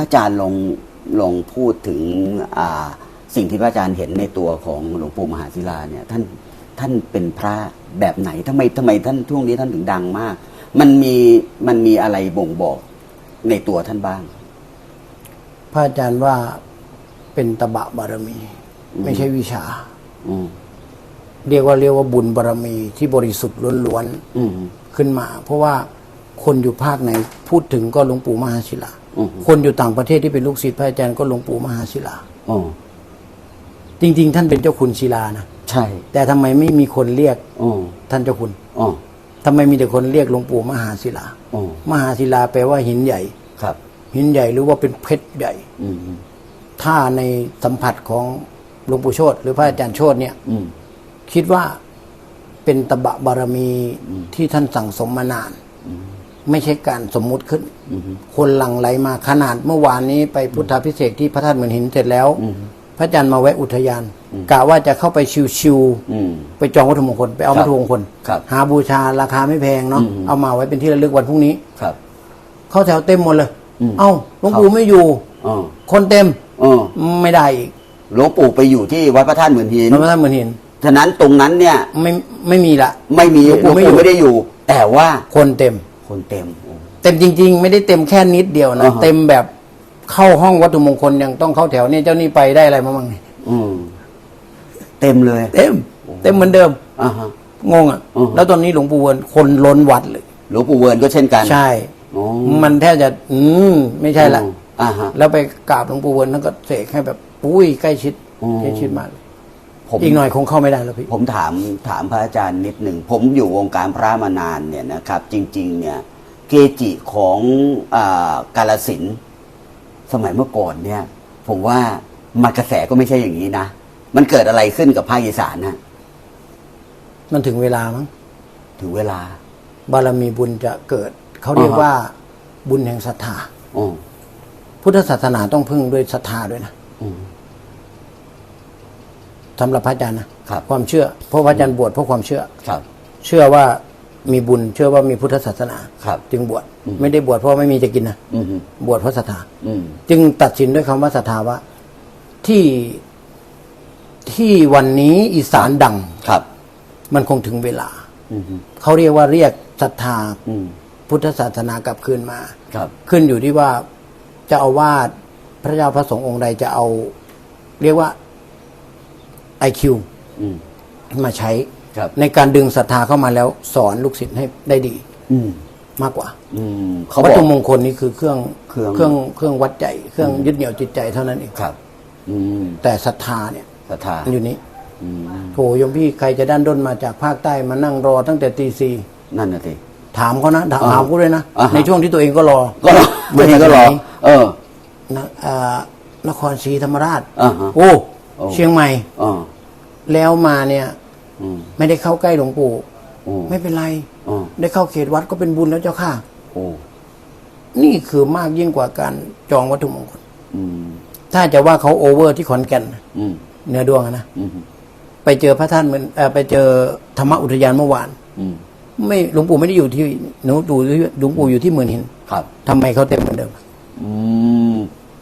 ระอาจารย์ลองลองพูดถึงอ่าสิ่งที่พระอาจารย์เห็นในตัวของหลวงปู่มหาศิลาเนี่ยท่านท่านเป็นพระแบบไหนทำไมทำไมท่านช่วงนี้ท่านถึงดังมาก มันมีมันมีอะไรบ่งบอกในตัวท่านบ้าง พระอาจารย์ว่าเป็นตบะบารมี ไม่ใช่วิชาอืมเรียกว่าเรียกว่าบุญบารมีที่บริสุทธิ์ล้วนอืมๆขึ้นมา เพราะว่า คนอยู่ภาคไหนพูดถึงก็หลวงปู่มหาศิลา อืมคนอยู่ต่างประเทศที่เป็นลูกศิษย์พระอาจารย์ก็หลวงปู่มหาศิลา อ๋อจริง ๆ ท่านเป็นเจ้าคุณศิลานะ ใช่แต่ทำไมไม่มีคนเรียกอ๋อท่านเจ้าคุณอ๋อทำไมมีแต่คนเรียกหลวงปู่มหาศิลา อ๋อมหาศิลาแปลว่าหินใหญ่ ครับ หินใหญ่หรือว่าเป็นเพชรใหญ่ อืมถ้าในสัมผัสของหลวงปู่โชตหรือพระอาจารย์โชตเนี่ย อืมคิดว่าเป็นตบะบารมีที่ท่านสั่งสมมานาน ไม่ใช่การสมมุติขึ้น คนหลั่งไหลมาขนาดเมื่อวานนี้ไปพุทธาพิเศษกที่พระธาตุเหมือนหินเสร็จแล้ว พระอาจารย์มาแวะอุทยานกะว่าจะเข้าไปชิวอืมๆไปจองวัตถุมงคลไปเอาครับวัตถุมงคลครับหาบูชาราคาไม่แพงเนาะอืมเอามาไว้เป็นที่ระลึกวันพรุ่งนี้ครับ เข้าแถวเต็มหมดเลยอืมเอ้าหลวงปู่ไม่อยู่อ๋อคนเต็มอ๋อไม่ได้อีกหลวงปู่ไปอยู่ที่วัดพระธาตุหมื่นหินพระธาตุเหมือนหินฉะนั้นตรงนั้นเนี่ย ไม่ไม่มีละ ไม่มีหลวงปู่ไม่อยู่ไม่ได้อยู่ แต่ว่าคนเต็ม คนเต็มโอ้เต็มจริง ๆ ไม่ได้เต็มแค่นิดเดียวนะ อ่าฮะ เต็มแบบเข้าห้องวัตถุมงคลยังต้องเข้าแถวเนี่ยเจ้านี่ไปได้อะไรมาบ้างเนี่ยอืมเต็มเลยเต็ม เต็มเหมือนเดิม อ่าฮะ งงอะ อือฮะ แล้วตอนนี้หลวงปู่เวิร์นคนล้นวัดเลย หลวงปู่เวิร์นก็เช่นกันใช่ อ๋อมันแทบจะ อืมไม่ใช่ละ อ่าฮะ แล้วไปกราบหลวงปู่เวิร์นแล้วก็เสกให้แบบปุ้ยใกล้ชิด อืม ใกล้ชิดมากเลย ผมอีกหน่อยคงเข้าไม่ได้แล้วพี่ ผมถามถามพระอาจารย์นิดหนึ่ง ผมอยู่วงการพระมานานเนี่ยนะครับ จริง ๆ เนี่ย เกจิของอากาลสินธุ์สมัยเมื่อก่อนเนี่ย ผมว่ามันกระแสก็ไม่ใช่อย่างนี้นะ มันเกิดอะไรขึ้นกับภาคอีสานนะมันถึงเวลามั้งถึงเวลา บารมีบุญจะเกิด เขาเรียกอ่าฮะว่าบุญแห่งศรัทธาอ๋อพุทธศาสนาต้องพึ่งด้วยศรัทธาด้วยนะอืม สำหรับพระอาจารย์นะครับความเชื่อเพราะพระอาจารย์บวชเพราะความเชื่อ ครับ เชื่อว่ามีบุญเชื่อว่ามีพุทธศาสนา ครับ จึงบวชไม่ได้บวชเพราะไม่มีจะกินนะอืมบวชเพราะศรัทธาอืมจึงตัดสินด้วยคำว่าศรัทธาว่าที่ที่วันนี้อีสานดัง ครับ มันคงถึงเวลา อืมเขาเรียกว่าเรียกศรัทธาอืมพุทธศาสนากลับคืนมา ครับ ขึ้นอยู่ที่ว่าเจะเอาวาดพระเจ้าพระสงฆ์องค์ใดจะเอา เรียกว่า ไอคิวอืม มาใช้ ครับ ในการดึงศรัทธาเข้ามาแล้วสอนลูกศิษย์ให้ได้ดีอืมมากกว่าอืมเขาบวัตอก ถุมงคลนี่คือเครื่องเครื่อง เครื่องเครื่องวัดใจเครื่องยึดเหนี่ยวจิตใจเท่านั้นเองครับ อืมแต่ศรัทธาเนี่ยศรัทธามันอยู่นี้อืมโถโยมพี่ใครจะด้านด้นมาจากภาคใต้มานั่งรอตั้งแต่ตีสี่นั่นน่ะสิ ถามเขานะถามอ่าถามกูด้วยนะอ่าฮะ ในช่วงที่ตัวเองก็รอก็รอมาไม่จากก็รอไหนเออ นะอ่านครศรีธรรมราชอ่าฮะ โอ้โอ้ เชียงใหม่อ๋อแล้วมาเนี่ยอืมไม่ได้เข้าใกล้หลวงปู่โอ้ไม่เป็นไรอ๋อได้เข้าเขตวัดก็เป็นบุญแล้วเจ้าค่ะโอ้นี่คือมากยิ่งกว่าการจองวัตถุมงคลอืมถ้าจะว่าเขาโอเวอร์ที่ขอนแก่นอืมเหนือดวงอะนะอืมไปเจอพระท่านเหมือนเอ่อไปเจอธรรมอุทยานเมื่อวานอืมไม่หลวงปู่ไม่ได้อยู่ที่หนูดูที่หลวงปู่อยู่ที่หมื่นหินครับทำไมเขาเต็มเหมือนเดิม อืม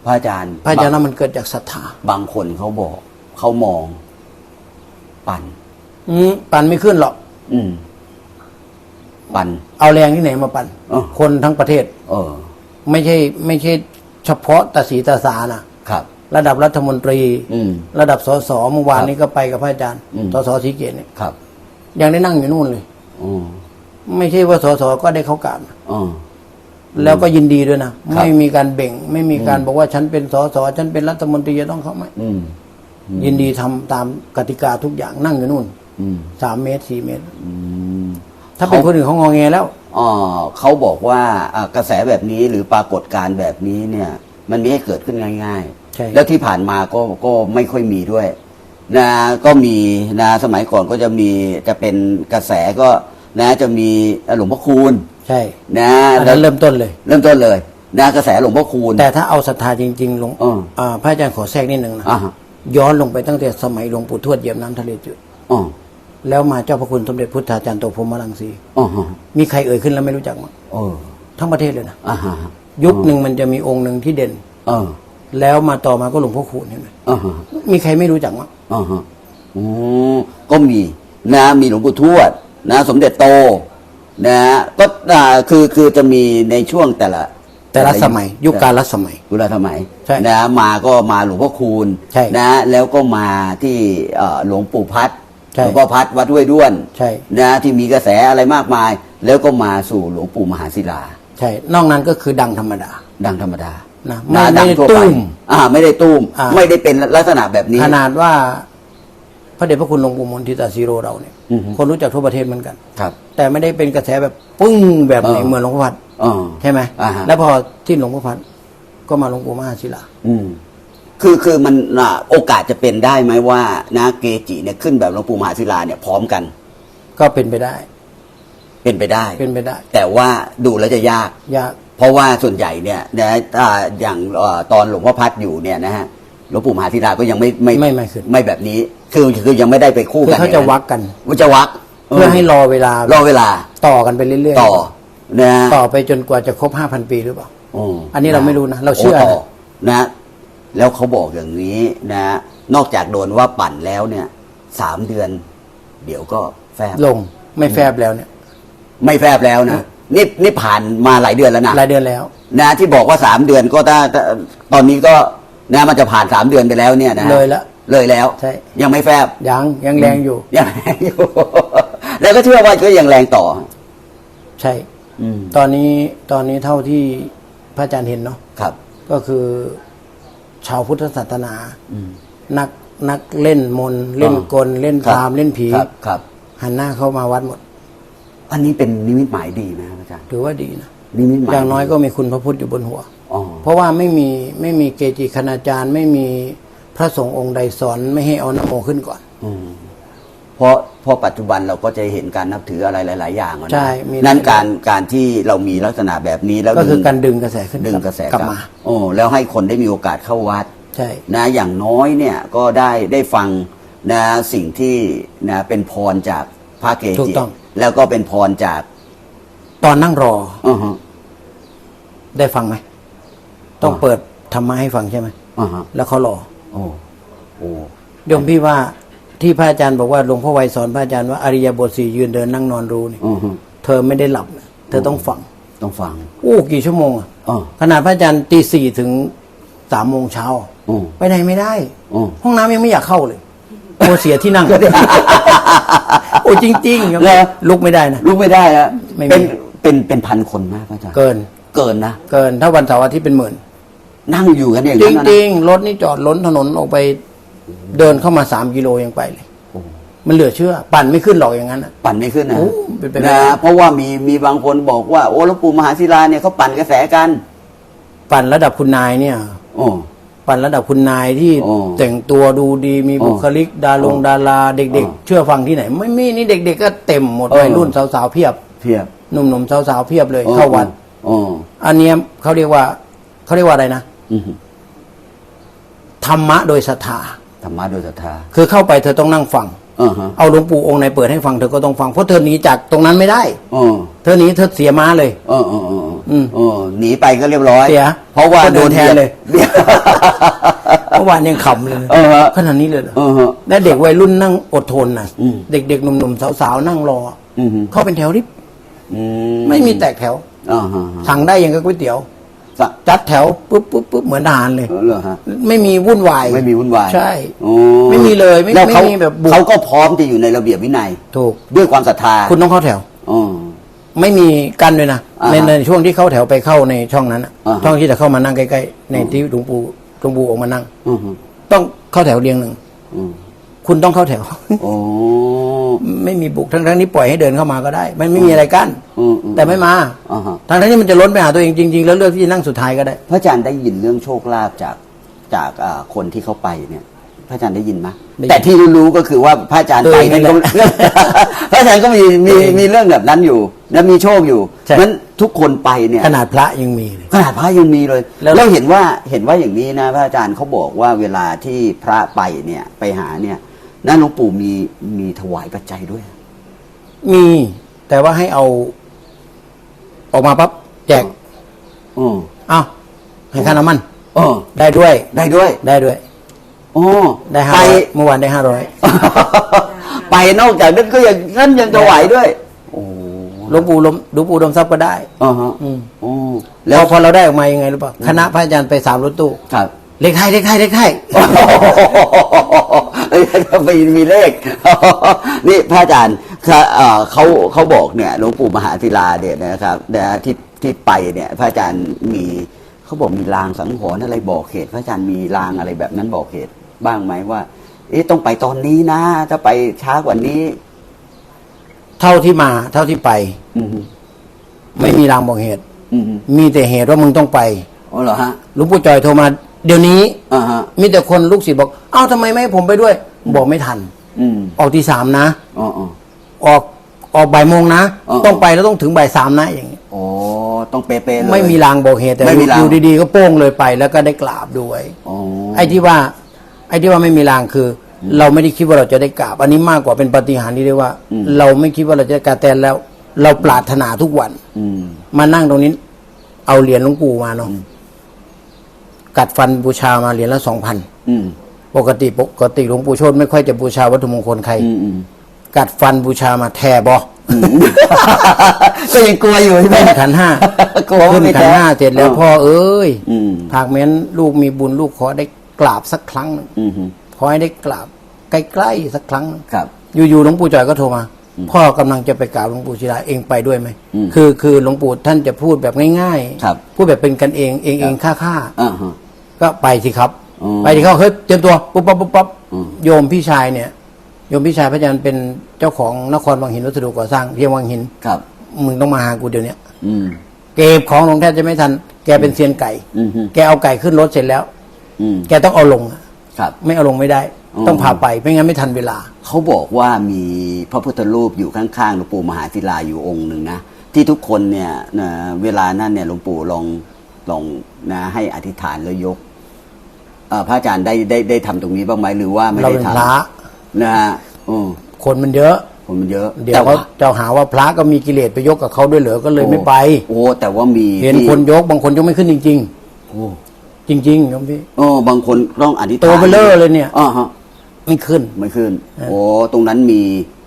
พระอาจารย์ พระอาจารย์ว่ามันเกิดจากศรัทธา บางคนเขาบอก เขามอง ปั่น อืมปั่นไม่ขึ้นหรอก อืม ปั่น เอาแรงที่ไหนมาปั่นอ๋อคนทั้งประเทศ เออ ไม่ใช่ ไม่ใช่เฉพาะตาสีตาสานะครับ ระดับรัฐมนตรี อืม ระดับสสเมื่อวานครับนี้ก็ไปกับพระอาจารย์อืม สสสีเกตเนี่ยครับยังได้นั่งอยู่นู่นเลยอ๋อไม่ใช่ว่าสสก็ได้เข้ากราบนะอ๋อแล้วก็ยินดีด้วยนะครับไม่มีการเบ่ง ไม่มีการบอกว่าฉันเป็นสสฉันเป็นรัฐมนตรีจะต้องเข้าไหมอืม ยินดีทำตามกติกาทุกอย่างนั่งอยู่นู่นอืมสามเมตรสี่เมตรอืมถ้าเป็นคนอื่นเขางอแงแล้วอ๋อเขาบอกว่าอ่ากระแสแบบนี้หรือปรากฏการณ์แบบนี้เนี่ย มันไม่ให้เกิดขึ้นง่ายใช่ๆแล้วที่ผ่านมาก็ก็ไม่ค่อยมีด้วยนะก็มีนะสมัยก่อนก็จะมีจะเป็นกระแสก็นะจะมีหลวงพ่อคูณ ใช่นะอันนั้นเริ่มต้นเลย เริ่มต้นเลยนะกระแสหลวงพ่อคูณ แต่ถ้าเอาศรัทธาจริงๆหลวงเอออ่าพระอาจารย์ขอแทรกนิดหนึ่งนะอ่าฮะ ย้อนลงไปตั้งแต่สมัยหลวงปู่ทวดเหยียบน้ำทะเลจืดอ๋อแล้วมาเจ้าพระคุณสมเด็จพุทธาจารย์โตพรหมรังสีอ๋อฮะมีใครเอ่ยขึ้นแล้วไม่รู้จักมั้งเออทั้งประเทศเลยนะอ่าฮะยุคหนึ่งมันจะมีองค์หนึ่งที่เด่นเออแล้วมาต่อมาก็หลวงพ่อคูณเห็นไหมอ่าฮะมีใครไม่รู้จักมั้งอ่าฮะอ๋อก็มีนะมีหลวงปู่ทวด นะ สมเด็จโต นะก็อ่าคือคือจะมีในช่วงแต่ละ แต่ละสมัย ยุคการละสมัย ยุคละสมัยใช่นะมาก็มาหลวงพ่อคูณใช่นะแล้วก็มาที่เอ่อหลวงปู่พัดใช่หลวงพ่อพัดวัดห้วยด้วนใช่ นะที่มีกระแสอะไรมากมาย แล้วก็มาสู่หลวงปู่มหาศิลา ใช่ นอกนั้นก็คือดังธรรมดา ดังธรรมดานะนะไม่ดัไม่ได้ทั่วไปตุ้มอ่า ไม่ได้ตุ้ม อ่า ไม่ได้เป็นลักษณะแบบนี้ ขนาดว่า พระเดชพระคุณหลวงปู่มนทิตาซีโรเราเนี่ย อือฮึ คนรู้จักทั่วประเทศเหมือนกัน ครับ แต่ไม่ได้เป็นกระแสแบบปึ้งแบบไหนเออ เหมือนหลวงพ่อพัด อ๋อ ใช่ไหมอ่าฮะ แล้วพอที่หลวงพ่อพัดก็มาหลวงปู่มหาศิลา อืม คือคือมันอะโอกาสจะเป็นได้ไหมว่านะเกจิเนี่ยขึ้นแบบหลวงปู่มหาศิลาเนี่ยพร้อมกันก็เป็นไปได้ เป็นไปได้ เป็นไปได้ แต่ว่าดูแล้วจะยาก ยากเพราะว่าส่วนใหญ่เนี่ยนะถ้าอย่างเอ่อตอนหลวงพ่อพัดอยู่เนี่ยนะฮะหลวงปู่มหาศิลาก็ยังไม่ไม่ไม่ไม่ขึ้นไม่แบบนี้ คือคือยังไม่ได้ไปคู่คือกันเขาจะวักกันว่าจะวักเพื่อให้รอเวลารอเวลาต่อกันไปเรื่อยๆต่อ นะต่อไปจนกว่าจะครบห้าพันปีหรือเปล่าโอ้อันนี้เราไม่รู้นะ เราเชื่อนะโต่นะ แล้วเขาบอกอย่างนี้นะ นอกจากโดนว่าปั่นแล้วเนี่ยสามเดือน เดี๋ยวก็แฟบลงไม่แฟบแล้วเนี่ย ไม่แฟบแล้วนะนี่นี่ผ่านมาหลายเดือนแล้วนะรายเดือนแล้ว นะที่บอกว่าสามเดือนก็ถ้าถ้าตอนนี้ก็นะมันจะผ่านสามเดือนไปแล้วเนี่ยนะเลยละเลยแล้วใช่ยังไม่แฟบยังยังแรงอยู่ยังแรงอยู่ แล้วก็เชื่อว่าก็ยังแรงต่อ ใช่ อืมตอนนี้ตอนนี้เท่าที่พระอาจารย์เห็นเนาะครับ ก็คือชาวพุทธศาสนา อืม นักนักเล่นมนต์เล่นกลเล่นพราหมณ์เล่นผีครับครับ หันหน้าเข้ามาวัดหมดอันนี้เป็นนิมิตหมายดีไหมครับอาจารย์ถือว่าดีนะนิมิตหมายอย่างน้อยก็มีคุณพระพุทธอยู่บนหัว อ๋อเพราะว่าไม่มีไม่มีเกจิคณาจารย์ ไม่มีพระสงฆ์องค์ใดสอนไม่ให้เอานโมขึ้นก่อน อืม เพราะเพราะปัจจุบันเราก็จะเห็นการนับถืออะไรหลาย ๆ อย่างอะนะใช่มี นั่นการการที่เรามีลักษณะแบบนี้แล้วก็คือดึงการดึงกระแสขึ้นดึงกระแสกลับมา โอ้แล้วให้คนได้มีโอกาสเข้าวัด ใช่ นะอย่างน้อยเนี่ยก็ได้ได้ฟังนะสิ่งที่นะเป็นพรจากพระเกถูกจิต้อง แล้วก็เป็นพรจากตอนนั่งรออือฮะได้ฟังไหม ต้องอ่าเปิดธรรมะให้ฟังใช่ไหม อือฮะแล้วเขารอ โอ้โอ้ โยมพี่ว่า ที่พระอาจารย์บอกว่าหลวงพ่อไวยสอนพระอาจารย์ว่าอริยบทสี่ยืนเดินนั่งนอนรู้นี่อือฮะเธอไม่ได้หลับนะเธอต้องฟังต้องฟัง โอ้กี่ชั่วโมงอะอ๋อขนาดพระอาจารย์ตีสี่ถึงสามโมงเช้า อือไปไหนไม่ได้ อือห้องน้ำยังไม่อยากเข้าเลยโอ้เสียที่นั่ง โอ้จริงๆครับเหรอ ลุกไม่ได้นะ ลุกไม่ได้อะไม่มี เป็นเป็นเป็นพันคนมากพระอาจารย์เกินเกินนะเกินถ้าวันเสาร์อาทิตย์เป็นหมื่นนั่งอยู่กันอย่างจนั้นนะริงๆรถนี่จอดล้นถนนออกไป เดินเข้ามาสามกิโลยังไปเลยโอ้มันเหลือเชื่อ ปั่นไม่ขึ้นหรอกอย่างนั้นอะปั่นไม่ขึ้นนะโอ้เป็นไปได้นะเพราะว่ามีมีบางคนบอกว่าโอ้หลวงปู่มหาศิลาเนี่ยเขาปั่นกระแสกันปั่นระดับคุณนายเนี่ย โอ้ ปั่นระดับคุณนายที่โอ้แต่งตัวดูดีมีโอ้บุคลิก ดาลงโอ้ดาราเด็กโอ้ๆเชื่อฟังที่ไหน ไม่มีนี่เด็ก ๆ ก็เต็มหมดโอ้วัยรุ่นสาวๆเพียบเพียบหนุ่มๆสาวๆเพียบเลยเข้าวัด โอ้อันเนี้ยเขาเรียกว่าเขาเรียกว่าอะไรนะ อือฮึธรรมะโดยศรัทธาธ รรมะโดยศรัทธา คือเข้าไปเธอต้องนั่งฟังอ่าฮะเอาหลวงปู่องค์ไหนเปิดให้ฟังเธอก็ต้องฟังเพราะเธอหนีจากตรงนั้นไม่ได้ อ๋อเธอหนีเธอเสียม้าเลยเออเออเอออืมเออหนีไปก็เรียบร้อยเสียเพราะว่าก็เดิโดนนแทนเลยบีดเมื่อวานยังขำเลยเออฮะขนาดนี้เลยเหรอเออฮะและเด็กวัยรุ่นนั่งอดทนนะอืมเด็กๆหนุ่มๆสาวๆนั่งรอออือฮึ เข้าเป็นแถวริบอืมไม่มีแตกแถว อ่าฮะฮะสั่งได้ยังกับก๋วยเตี๋ยวสะ จัดแถวปุ๊บปุ๊บปุ๊บเหมือนทหารเลยเออเหรอฮะไม่มีวุ่นวาย ไม่มีวุ่นวายใช่ โอ้ไม่มีเลยไม่แล้วเขาไม่มีแบบบุก เขาก็พร้อมจะอยู่ในระเบียบวินัย ถูก ด้วยความศรัทธาคุณต้องเข้าแถว อ๋อ ไม่มีกันด้วยนะอ่าในฮะในช่วงที่เข้าแถวไปเข้าในช่องนั้นอะอ่าฮะ ช่องที่จะเข้ามานั่งใกล้ๆในที่หลวงปู่หลวงปู่ออกมานั่ง อือฮึต้องเข้าแถวเรียงหนึ่ง อืม คุณต้องเข้าแถว โอ้ไม่มีบุกทั้งทั้งๆนี้ปล่อยให้เดินเข้ามาก็ได้ มันไม่มีอะไรกั้นอืมอืมแต่ไม่มาอ่าฮะทั้งทั้งๆที่มันจะล้นไปหาตัวเองจริง ๆ แล้วเลือกที่จะนั่งสุดท้ายก็ได้ พระอาจารย์ได้ยินเรื่องโชคลาภจากจากอ่าคนที่เขาไปเนี่ย พระอาจารย์ได้ยินไหมได้ยินแต่ที่รู้ๆก็คือว่าพระอาจารย์ตัวไปเองเนี่ยนั่ก็นแหละ พระอาจารย์ก็มีมีตัวเองมีเรื่องแบบนั้นอยู่ และมีโชคอยู่ใช่ นั้นทุกคนไปเนี่ย ขนาดพระยังมีเลย ขนาดพระยังมีเลยแล้ว แล้วเห็นว่าเห็นว่าอย่างนี้นะ พระอาจารย์เขาบอกว่าเวลาที่พระไปเนี่ยไปหาเนี่ย นั่นหลวงปู่มีมีถวายปัจจัยด้วย มี แต่ว่าให้เอา ออกมาปั๊บแจกอืมเอ้าให้ค่าน้ำมันอ๋อได้ด้วย ได้ด้วย ได้ด้วยโอ้ได้ห้าไปร้อยเมื่อวานได้ห้าร้อยไปนอกจากนั้นก็ยังท่านยังถวายด้วย โอ้หลวงปู่ลมหลวงปู่ดมทรัพย์ก็ได้อ่าฮะอืมโอ้แล้แล้ววพอเราได้ออกมายังไงรู้ป่ะคณะพระอาจารย์ไปสามรถตู้ครับ เลขไทยเลขไทยเลขไทยเอ้ยมีมีเลข นี่พระอาจารย์เขาเอ่อเขาเขาบอกเนี่ยหลวงปู่มหาศิลาเนี่ยนะครับนะที่ที่ไปเนี่ยพระอาจารย์มีเขาบอกมีลางสังหรณ์อะไรบอกเหตุพระอาจารย์มีลางอะไรแบบนั้นบอกเหตุบ้างไหมว่า เอ๊ะต้องไปตอนนี้นะถ้าไปช้ากว่านี้ เท่าที่มา เท่าที่ไปอืมไม่มีรางบอกเหตุอืมมีแต่เหตุว่ามึงต้องไปอ๋อเหรอฮะหลวงปู่จอยโทรมา เดี๋ยวนี้อ่าฮะ มีแต่คนลูกศิษย์บอก เอ้าทำไมไม่ให้ผมไปด้วย บอกไม่ทัน อืมออกที่สามนะ อ๋ออ๋อ ออกออกบ่ายโมงนะ อ๋อ ต้องไปแล้วต้องถึงบ่ายสามนะอย่างนี้โอ้ต้องเป๊ะๆเลย ไม่มีรางบอกเหตุแต่ไม่มีราง อยู่ดีๆก็โป้งเลยไปแล้วก็ได้กราบด้วย อ๋อ ไอ้ที่ว่า ไอ้ที่ว่าไม่มีรางคืออเราไม่ได้คิดว่าเราจะได้กราบ อันนี้มากกว่าเป็นปาฏิหารย์ที่เรียกว่าเราไม่คิดว่าเราจะได้กราบแต่แล้ว เราปรารถนาทุกวัน อืม มานั่งตรงนี้ เอาเหรียญหลวงปู่มาเนาะ กัดฟันบูชามาเหรียญละสองพันอืมปกติปกติหลวงปู่โชตไม่ค่อยจะบูชาวัตถุมงคลใคร อืมอืมกัดฟันบูชามาแทบอก็ยังกลัวอยู่ใช่ไหม ขึ้นขันห้ากลัวว่าขึ้นไม่ขันแท้ห้าเสร็จแล้วพ่อเอ้ยอืม หากแม้นลูกมีบุญลูกขอได้กราบสักครั้งหนึ่งอืมขอให้ได้กราบใกล้ๆสักครั้งหนึ่ง ครับ อยู่ๆหลวงปู่จ่อยก็โทรมา พ่อกำลังจะไปกราบหลวงปู่ศิลาเองไปด้วยไหมอืมคือคือหลวงปู่ท่านจะพูดแบบง่ายครับพูดแบบเป็นกันเองเองเองค่าค่าๆอ่าฮะ ก็ไปสิครับอ๋อไปสิเขาเฮ้ยเตรียมตัวปุ๊บปั๊บปุ๊บปั๊บอืม โยมพี่ชายเนี่ย โยมพี่ชายพระอาจารย์เป็นเจ้าของนครวังหินวัสดุก่อสร้างเพียงวังหิน ครับ มึงต้องมาหากูเดี๋ยวนี้อืม เก็บของลงแทบจะไม่ทัน แกเป็นเซียนไก่ อืมฮึแกเอาไก่ขึ้นรถเสร็จแล้ว อืมแกต้องเอาลงอะครับ ไม่เอาลงไม่ได้อ๋อต้องพาไปไม่งั้นไม่ทันเวลา เขาบอกว่ามีพระพุทธรูปอยู่ข้างๆหลวงปู่มหาศิลาอยู่องค์หนึ่งนะ ที่ทุกคนเนี่ยนะเวลานั้นเนี่ยหลวงปู่ลองลองนะให้อธิษฐานแล้วยก เอ่อพระอาจารย์ได้ได้ได้ทำตรงนี้บ้างไหมหรือว่าไม่เราได้เป็นทำพระนะฮะอืมคนมันเยอะคนมันเยอะเดี๋ยวแต่เขาว่าจะหาว่าพระก็มีกิเลสไปยกกับเขาด้วยเหรอก็เลยไม่ไป โอ้แต่ว่ามีเห็นที่คนยกบางคนยกไม่ขึ้นจริง โอ้ๆ จริงๆโยมพี่โอ้บางคนต้องอธิษฐานตัวเบลอเลยเนี่ย อ่าฮะ ไม่ขึ้น ไม่ขึ้น โอ้ ตรงนั้นมี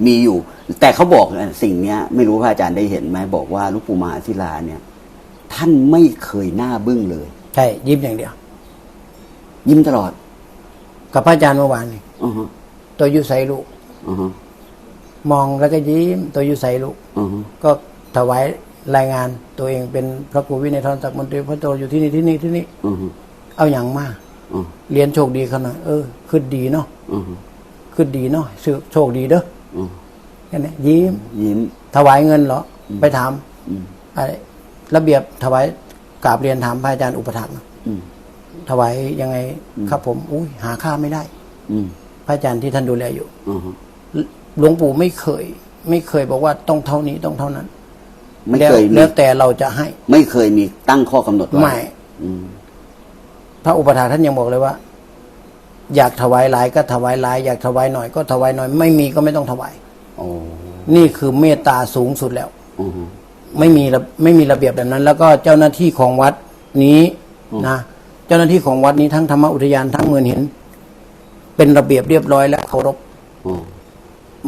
มีอยู่ แต่เขาบอกนะสิ่งเนี้ย ไม่รู้พระอาจารย์ได้เห็นไหมบอกว่าหลูกปู่มหาศิลาเนี่ย ท่านไม่เคยหน้าบึ้งเลย ใช่ยิ้มอย่างเดียว ยิ้มตลอด กับพระอาจารย์เมื่อวานนี่อือฮะตัวอยุใสลูกอือฮะมองแล้วก็ยิ้มตัวอยุใสลูกอือฮะก็ถวายรายงานตัวเองเป็นพระครูวินัยทรศักดิ์มนตรีพระโตอยู่ที่นี่ที่นี่ที่นี่ อือฮะเอาอย่างมากอือเรียนโชคดีเขาหน่อยเออขึ้นดีเนาะอือฮะขึ้นดีเนาะสืบโชคดีเด้ออือแค่นี้ยิ้ม ยิ้ม ถวายเงินเหรอ ไปถามอืม อะไรระเบียบถวายกราบเรียนถามพระอาจารย์อุปถัมภ์อืม ถวายยังไงครับผมอุ้ยหาค่าไม่ได้ อืมพระอาจารย์ที่ท่านดูแลอยู่อือฮะหลวงปู่ไม่เคย ไม่เคยบอกว่าต้องเท่านี้ต้องเท่านั้นไม่แล้วเคยมีแล้วแต่เราจะให้ไม่เคยมีตั้งข้อกำหนดไว้ไม่อืมพระอุปถาท่านยังบอกเลยว่า อยากถวายหลายก็ถวายหลาย อยากถวายหน่อยก็ถวายหน่อย ไม่มีก็ไม่ต้องถวาย โอ้นี่คือเมตตาสูงสุดแล้ว อือฮะไม่มีระไม่มีระเบียบแบบนั้น แล้วก็เจ้าหน้าที่ของวัดนี้นะเจ้าหน้าที่ของวัดนี้ทั้งธรรมอุทยานทั้งเมืองหิน เป็นระเบียบเรียบร้อยและเคารพอ๋อ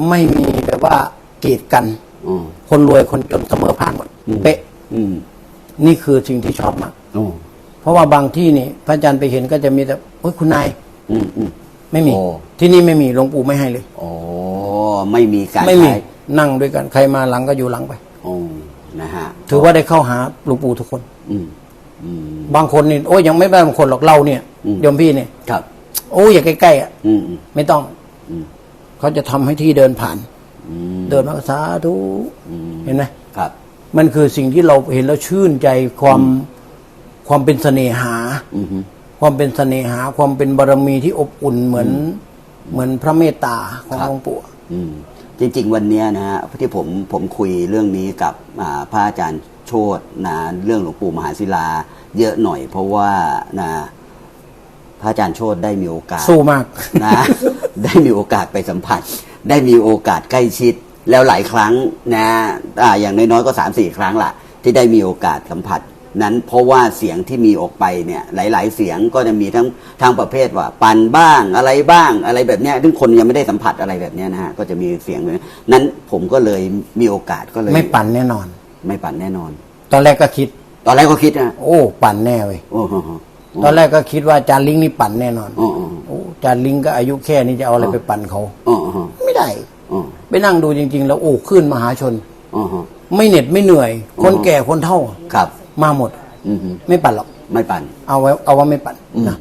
ไม่มีแบบว่ากีดกันอ๋อคนรวยคนจนเสมอภาคหมดเป๊ะอืมนี่คือสิ่งที่ชอบมากโอ้เพราะว่าบางที่นี่ พระอาจารย์ไปเห็นก็จะมีแต่โอ้ยคุณนายอืมอืมไม่มีโอ้ที่นี่ไม่มีหลวงปู่ไม่ให้เลยโอ้ไม่มีการไม่มีใช้นั่งด้วยกัน ใครมาหลังก็อยู่หลังไปโอ้นะฮะถือว่าได้เข้าหาหลวงปู่ทุกคน อืมอืม บางคนนี่โอ้ยยังไม่ได้บางคนหรอกเราเนี่ยอืมโยมพี่เนี่ยครับ โอ้ยอย่าใกล้ๆอะอืมอืมไม่ต้องอืมเขาจะทำให้ที่เดินผ่านอืมเดินมาสาธุอืมเห็นไหมครับ มันคือสิ่งที่เราเห็นแล้วชื่นใจความความเป็นเสน่หาอืมฮึความเป็นเสน่หาความเป็นบารมีที่อบอุ่นเหมือน เหมือนพระเมตตาของหลวงปู่อืมจริง ๆ วันเนี้ยนะฮะที่ผมผมคุยเรื่องนี้กับอ่าพระอาจารย์ โชตนะเรื่องหลวงปู่มหาศิลาเยอะหน่อย เพราะว่านะพระอาจารย์โชตได้มีโอกาสสู้มากนะ ได้มีโอกาสไปสัมผัส ได้มีโอกาสใกล้ชิด แล้วหลายครั้งนะอ่าอย่างน้อยๆก็สามสี่ครั้งล่ะที่ได้มีโอกาสสัมผัส นั้นเพราะว่าเสียงที่มีออกไปเนี่ยหลาย ๆ เสียงก็จะมีทั้งทางประเภทว่าปั่นบ้างอะไรบ้างอะไรแบบเนี้ยซึ่งคนยังไม่ได้สัมผัสอะไรแบบเนี้ยนะฮะก็จะมีเสียงแบบนี้นั้นผมก็เลยมีโอกาสก็เลยไม่ปั่นแน่นอน ไม่ปั่นแน่นอน ตอนแรกก็คิด ตอนแรกก็คิดนะโอ้ ปั่นแน่เว้ยโอ้โหตอนแรกก็คิดว่าอาจารย์ลิงนี่ปั่นแน่นอนอ๋ออ๋อโอ้อาจารย์ลิงก็อายุแค่นี้จะเอาอะไรไปปั่นเขาอ๋ออ๋อไม่ได้อ๋อไปนั่งดูจริง ๆ แล้วโอ้ขึ้นมหาชนอ๋อไม่เหน็ดไม่เหนื่อย คนอ๋อแก่คนเท่าครับ มาหมดอืมไม่ปั่นหรอกไม่ปั่น เอาไว้เอาว่าไม่ปั่นอืมนะ